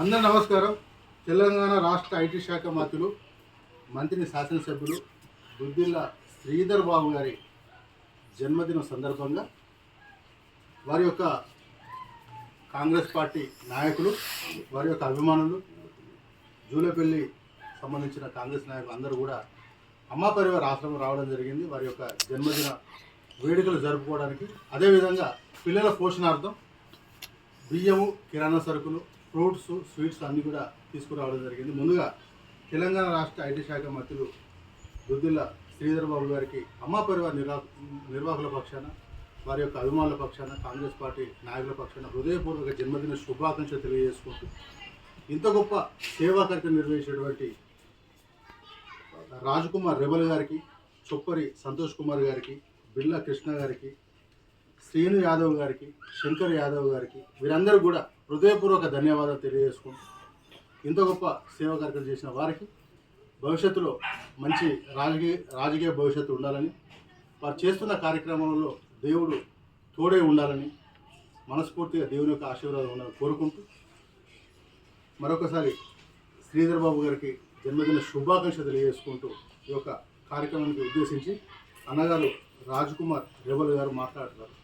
అందరు నమస్కారం. తెలంగాణ రాష్ట్ర ఐటీ శాఖ మంత్రులు మంత్రి శాసనసభ్యులు దుద్దిల్ల శ్రీధర్ బాబు గారి జన్మదినం సందర్భంగా వారి యొక్క కాంగ్రెస్ పార్టీ నాయకులు వారి యొక్క అభిమానులు జూలపల్లి సంబంధించిన కాంగ్రెస్ నాయకులు అందరూ కూడా అమ్మా పరివార ఆశ్రమం రావడం జరిగింది. వారి యొక్క జన్మదిన వేడుకలు జరుపుకోవడానికి. అదేవిధంగా పిల్లల పోషణార్థం బియ్యము కిరాణా సరుకులు ఫ్రూట్స్ స్వీట్స్ అన్నీ కూడా తీసుకురావడం జరిగింది. ముందుగా తెలంగాణ రాష్ట్ర ఐటీ శాఖ మంత్రులు దుద్దిల్ల శ్రీధర్ బాబు గారికి అమ్మా పరివార్ నిర్వా నిర్వాహకుల పక్షాన వారి యొక్క అభిమానుల పక్షాన కాంగ్రెస్ పార్టీ నాయకుల పక్షాన హృదయపూర్వక జన్మదిన శుభాకాంక్షలు తెలియజేసుకుంటూ ఇంత గొప్ప సేవా కార్యక్రమం నిర్వహించేటువంటి రాజకుమార్ రెబల్ గారికి చొప్పరి సంతోష్ కుమార్ గారికి బిర్లా కృష్ణ గారికి శ్రీను యాదవ్ గారికి శంకర్ యాదవ్ గారికి వీరందరూ కూడా హృదయపూర్వక ధన్యవాదాలు తెలియజేసుకుంటూ ఇంత గొప్ప సేవా కార్యక్రమం చేసిన వారికి భవిష్యత్తులో మంచి రాజకీయ రాజకీయ భవిష్యత్తు ఉండాలని వారు చేస్తున్న కార్యక్రమంలో దేవుడు తోడే ఉండాలని మనస్ఫూర్తిగా దేవుని యొక్క ఆశీర్వాదం ఉండాలని కోరుకుంటూ మరొకసారి శ్రీధర్ బాబు గారికి జన్మదిన శుభాకాంక్షలు తెలియజేసుకుంటూ ఈ యొక్క కార్యక్రమానికి ఉద్దేశించి అన్నగారు రాజ్ కుమార్ రెవల్ గారు మాట్లాడుతున్నారు.